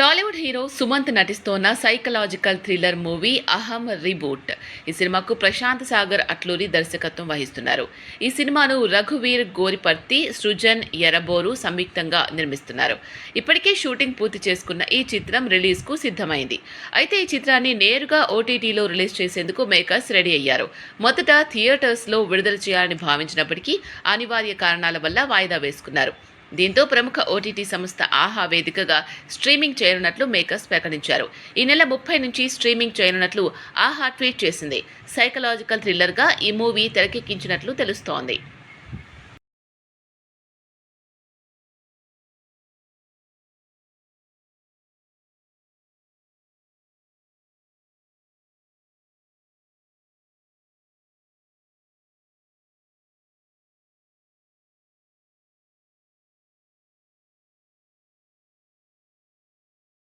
Tollywood hero Sumanth నటిస్తోన్న psychological thriller movie Aham reboot. ఈ సినిమాకు ప్రశాంత్ సాగర్ అట్లూరి దర్శకత్వం వహిస్తున్నారు. ఈ సినిమాను రఘువీర్ గోరిపర్తి సృజన్ ఎరబోరు సంయుక్తంగా నిర్మిస్తున్నారు. ఇప్పటికే షూటింగ్ పూర్తి చేసుకున్న ఈ చిత్రం రిలీజ్కు సిద్ధమైంది. అయితే ఈ చిత్రాన్ని నేరుగా ఓటీటీలో రిలీజ్ చేసేందుకు మేకర్స్ రెడీ అయ్యారు. మొదట థియేటర్స్లో విడుదల చేయాలని భావించినప్పటికీ అనివార్య కారణాల వల్ల వాయిదా వేసుకున్నారు. దీంతో ప్రముఖ ఓటీటీ సంస్థ ఆహా వేదికగా స్ట్రీమింగ్ చేయనున్నట్లు మేకర్స్ ప్రకటించారు. ఈ నెల ముప్పై నుంచి స్ట్రీమింగ్ చేయనున్నట్లు ఆహా ట్వీట్ చేసింది. సైకలాజికల్ థ్రిల్లర్గా ఈ మూవీ తెరకెక్కించినట్లు తెలుస్తోంది.